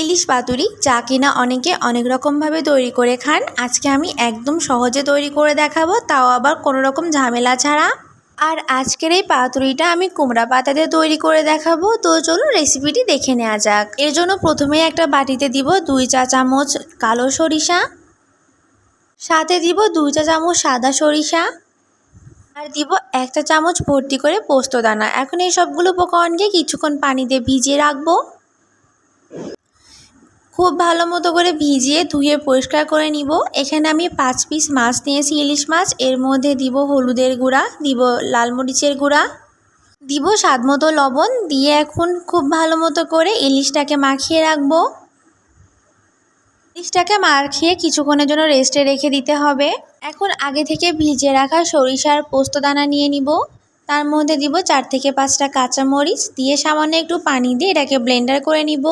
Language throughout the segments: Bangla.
ইলিশ পাতুরি, যা কিনা অনেকে অনেক রকমভাবে তৈরি করে খান। আজকে আমি একদম সহজে তৈরি করে দেখাবো, তাও আবার কোনো রকম ঝামেলা ছাড়া। আর আজকের এই পাতুরিটা আমি কুমড়া পাতা দিয়ে তৈরি করে দেখাবো, তো চলুন রেসিপিটি দেখে নেওয়া যাক। এর জন্য প্রথমেই একটা বাটিতে দিব দুই চা চামচ কালো সরিষা, সাথে দিব দুই চা চামচ সাদা সরিষা, আর দিব একটা চামচ ভর্তি করে পোস্ত দানা। এখন এই সবগুলো উপকরণকে কিছুক্ষণ পানিতে ভিজিয়ে রাখব। খুব ভালো মতো করে ভিজিয়ে ধুয়ে পরিষ্কার করে নিব। এখানে আমি পাঁচ পিস মাছ নিয়েছি, ইলিশ মাছ। এর মধ্যে দিব হলুদের গুঁড়া, দিব লাল মরিচের গুঁড়া, দিব স্বাদ মতো লবণ। দিয়ে এখন খুব ভালো মতো করে ইলিশটাকে মাখিয়ে রাখব। ইলিশটাকে মাখিয়ে কিছুক্ষণের জন্য রেস্টে রেখে দিতে হবে। এখন আগে থেকে ভিজে রাখা সরিষার পোস্ত দানা নিয়ে নিব। তার মধ্যে দিব চার থেকে পাঁচটা কাঁচা মরিচ দিয়ে সামান্য একটু পানি দিয়ে এটাকে ব্লেন্ডার করে নিব।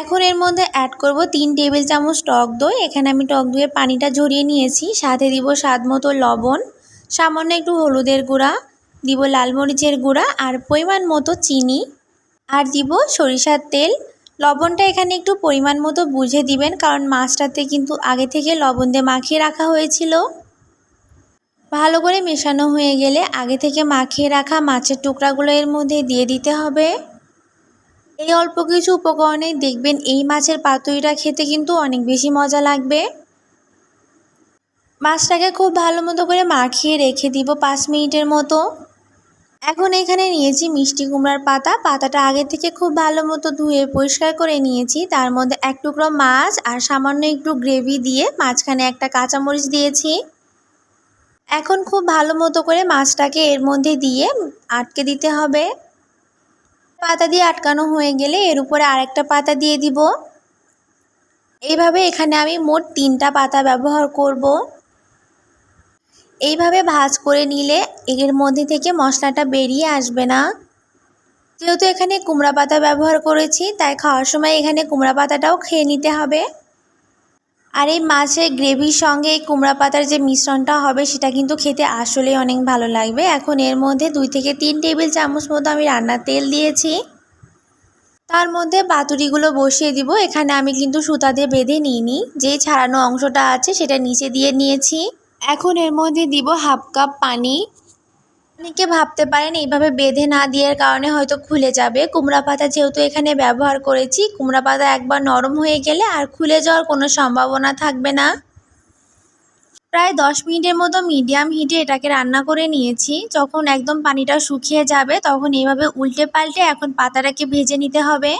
এখন এর মধ্যে অ্যাড করব তিন টেবিল চামচ টক দই। এখানে আমি টক দইয়ের পানিটা ঝরিয়ে নিয়েছি। সাথে দিব স্বাদ মতো লবণ, সামান্য একটু হলুদের গুঁড়া, দিব লাল মরিচের গুঁড়া আর পরিমাণ মতো চিনি। আর দিব সরিষার তেল। লবণটা এখানে একটু পরিমাণ মতো বুঝে দিবেন, কারণ মাছটাতে কিন্তু আগে থেকে লবণ দিয়ে মাখিয়ে রাখা হয়েছিল। ভালো করে মেশানো হয়ে গেলে আগে থেকে মাখিয়ে রাখা মাছের টুকরাগুলো এর মধ্যে দিয়ে দিতে হবে। এই অল্প কিছু উপকরণে দেখবেন এই মাছের পাতুরিটা খেতে কিন্তু অনেক বেশি মজা লাগবে। মাছটাকে খুব ভালো মতো করে মাখিয়ে রেখে দিব পাঁচ মিনিটের মতো। এখন এখানে নিয়েছি মিষ্টি কুমড়ার পাতা। পাতাটা আগে থেকে খুব ভালো মতো ধুয়ে পরিষ্কার করে নিয়েছি। তার মধ্যে এক টুকরো মাছ আর সামান্য একটু গ্রেভি দিয়ে মাঝখানে একটা কাঁচামরিচ দিয়েছি। এখন খুব ভালো মতো করে মাছটাকে এর মধ্যে দিয়ে আটকে দিতে হবে। পাতা দিয়ে আটকানো হয়ে গেলে এর উপরে আরেকটা পাতা দিয়ে দিব। এইভাবে এখানে আমি মোট তিনটা পাতা ব্যবহার করব। এইভাবে ভাজ করে নিলে এর মধ্যে থেকে মশলাটা বেরিয়ে আসবে না। যেহেতু এখানে কুমড়া পাতা ব্যবহার করেছি, তাই খাওয়ার সময় এখানে কুমড়া পাতাটাও খেয়ে নিতে হবে। আর এই মাছের গ্রেভির সঙ্গে এই কুমড়া পাতার যে মিশ্রণটা হবে, সেটা কিন্তু খেতে আসলেই অনেক ভালো লাগবে। এখন এর মধ্যে দুই থেকে তিন টেবিল চামচ মতো আমি রান্নার তেল দিয়েছি। তার মধ্যে পাতুরিগুলো বসিয়ে দিব। এখানে আমি কিন্তু সুতা দিয়ে বেঁধে নিইনি। যে ছাড়ানো অংশটা আছে, সেটা নিচে দিয়ে নিয়েছি। এখন এর মধ্যে দিব হাফ কাপ পানি। অনেকে ভাবতে পারেন, এইভাবে বেঁধে না দেওয়ার কারণে হয়তো খুলে যাবে। কুমড়া পাতা যেহেতু এখানে ব্যবহার করেছি, কুমড়া পাতা একবার নরম হয়ে গেলে আর খুলে যাওয়ার কোনো সম্ভাবনা থাকবে না। প্রায় দশ মিনিটের মতো মিডিয়াম হিটে এটাকে রান্না করে নিয়েছি। যখন একদম পানিটা শুকিয়ে যাবে, তখন এইভাবে উল্টে পাল্টে এখন পাতাটাকে ভেজে নিতে হবে।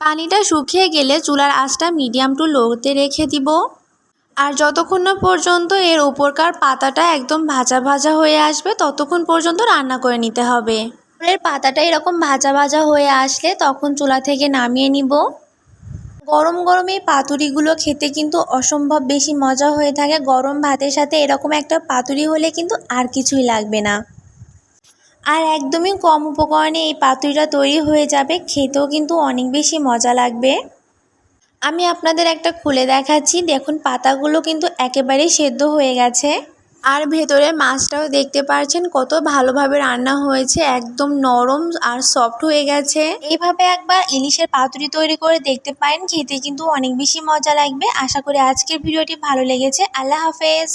পানিটা শুকিয়ে গেলে চুলার আঁচটা মিডিয়াম টু লোতে রেখে দিব। আর যতক্ষণ না পর্যন্ত এর উপরকার পাতাটা একদম ভাজা ভাজা হয়ে আসবে, ততক্ষণ পর্যন্ত রান্না করে নিতে হবে। এর পাতাটা এরকম ভাজা ভাজা হয়ে আসলে তখন চুলা থেকে নামিয়ে নিব। গরম গরম এই পাতুরিগুলো খেতে কিন্তু অসম্ভব বেশি মজা হয়ে থাকে। গরম ভাতের সাথে এরকম একটা পাতুরি হলে কিন্তু আর কিছুই লাগবে না। আর একদমই কম উপকরণে এই পাতুরিটা তৈরি হয়ে যাবে, খেতেও কিন্তু অনেক বেশি মজা লাগবে। আমি আপনাদের একটা খুলে দেখাচ্ছি। দেখুন, পাতাগুলো কিন্তু একেবারেই সেদ্ধ হয়ে গেছে। আর ভেতরে মাছটাও দেখতে পারছেন কত ভালোভাবে রান্না হয়েছে। একদম নরম আর সফট হয়ে গেছে। এইভাবে একবার ইলিশের পাতুরি তৈরি করে দেখতে পারেন। খেতে কিন্তু অনেক বেশি মজা লাগবে। আশা করি আজকের ভিডিওটি ভালো লেগেছে। আল্লাহ হাফেজ।